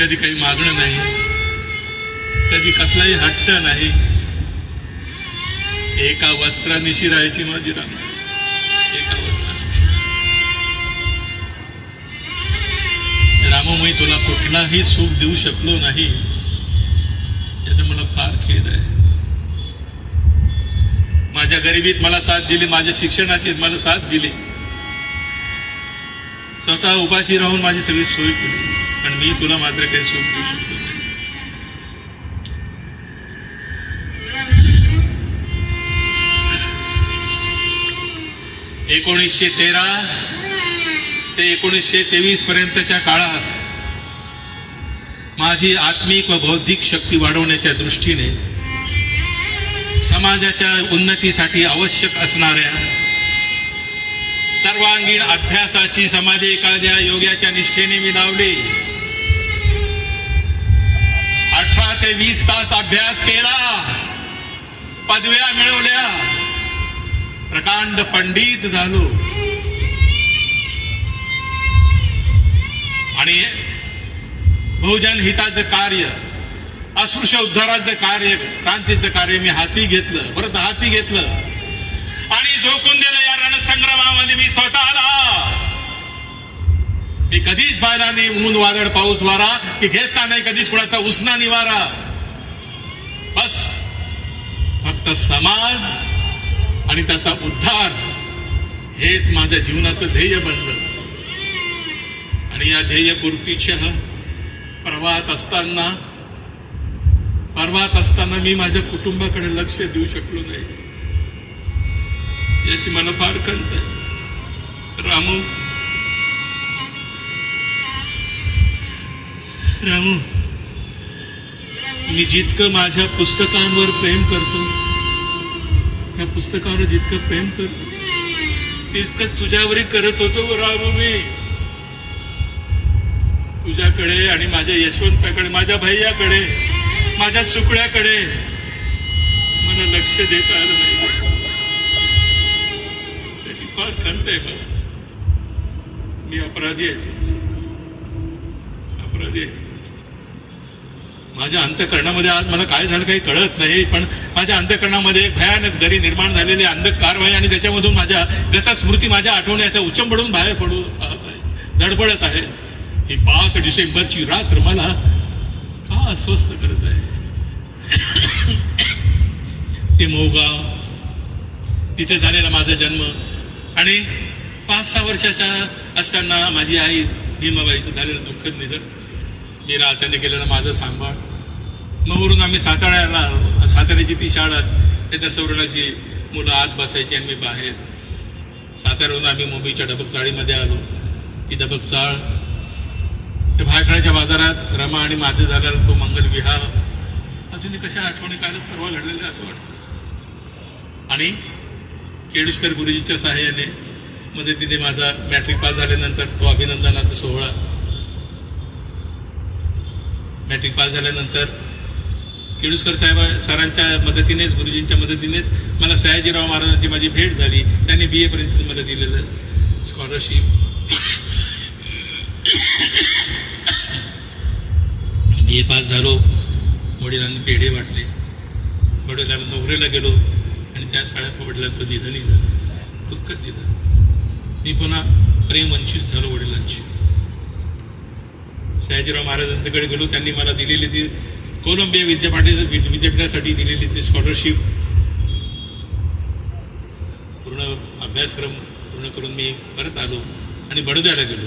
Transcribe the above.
कधी काही मागणं नाही कधी कसलाही हट्ट नाही. एका वस्त्रानिशी राहायची माझी राम एका वस्त्रानिशी. रामू तुला कुठलाही सुख देऊ शकलो नाही. याचा मला फार खेद आहे. माझ्या गरिबीत मला साथ दिली माझ्या शिक्षणाची मला साथ दिली. स्वतः उपाशी राहून माझी सगळी सोय केली. पण मी तुला मात्र काही सुख देऊ शकतो एकोणीसशे तेरा ते एकोणीसशे तेवीस पर्यंतच्या काळात माझी आत्मिक व बौद्धिक शक्ती वाढवण्याच्या दृष्टीने समाजाच्या उन्नतीसाठी आवश्यक असणाऱ्या सर्वांगीण अभ्यासाची समाधी एखाद्या योग्याच्या निष्ठेने मी लावली. अठरा ते वीस तास अभ्यास केला. पदव्या मिळवल्या. प्रकांड पंडित झालो. आणि बहुजन हिताचं कार्य अस्पृश्य उद्धाराचं कार्य क्रांतीचं कार्य मी हाती घेतलं. परत हाती घेतलं. झोकून दिलं या रणसंग्रामामध्ये मी स्वतःला. मी कधीच पाहिला नाही ऊन वादळ पाऊस वारा की घेतला नाही कधीच कुणाचा उसना निवारा. बस. फक्त समाज आणि त्याचा उद्धार हेच माझ्या जीवनाचं ध्येय बनलं. आणि या ध्येयपूर्तीच्या प्रवाहात असताना पर्वात असताना मी माझ्या कुटुंबाकडे लक्ष देऊ शकलो नाही. याची मला फार खंत आहे. रामू. रामू. मी जितकं माझ्या पुस्तकांवर प्रेम करतो त्या पुस्तकावर जितकं प्रेम करतो तितकं तुझ्यावरही करत होतो रामू मी. तुझ्याकडे आणि माझ्या यशवंताकडे माझ्या भैयाकडे माझ्या सुकड्याकडे मला लक्ष देता आलं नाही. खंत आहे मी अपराधी आहे अपराधी आहे. माझ्या अंतकरणामध्ये आज मला काय झालं काही कळत नाही पण माझ्या अंतकरणामध्ये एक भयानक दरी निर्माण झालेली अंधक कारवाई आणि त्याच्यामधून माझ्या गतस्मृती माझ्या आठवणी असं उचंबडून बाहेर पडू आहे धडपडत आहे. ही पाच डिसेंबरची रात्र मला का अस्वस्थ करत आहे? ते मोगा तिथे झालेला माझा जन्म आणि पाच सहा वर्षाच्या असताना माझी आई भीमाबाईचं झालेलं दुःखद निधन. मी राहत्याने केलेलं माझं सांभाळ. मग वरून आम्ही साताऱ्याला आलो. साताऱ्याची ती शाळा त्या सवरणाची मुलं आत बसायची आणि मी बाहेर. साताऱ्याहून आम्ही मुंबईच्या डबकचाळीमध्ये आलो. ती डबक चाळ ते भायखळ्याच्या बाजारात रमा आणि माझं झालेला तो मंगल विहार. अजूनही कशा आठवणी काढत परवा घडलेलं असं वाटतं. आणि केडुशकर गुरुजीच्या सहाय्याने तिथे माझा मॅट्रिक पास झाल्यानंतर तो अभिनंदनाचा सोहळा मॅट्रिक पास झाल्यानंतर केडुसकर साहेब सरांच्या मदतीनेच गुरुजींच्या मदतीनेच मला सयाजीराव महाराजांची माझी भेट झाली. त्यांनी बी ए मला दिलेलं स्कॉलरशिप बी ए पास झालो. वडिलांनी पेढे वाटले. वडिलांना नोकरीला गेलो. आणि त्या शाळेत वडिलांचं निधनही झालं दुःखद निधन. मी पुन्हा प्रेम वंचित झालो वडिलांची सयाजीराव महाराजांच्याकडे गेलो. त्यांनी मला दिलेली ती कोलंबिया विद्यापीठ विद्यापीठासाठी दिलेली ती स्कॉलरशिप पूर्ण अभ्यासक्रम पूर्ण करून मी परत आलो आणि बडोद्याला गेलो.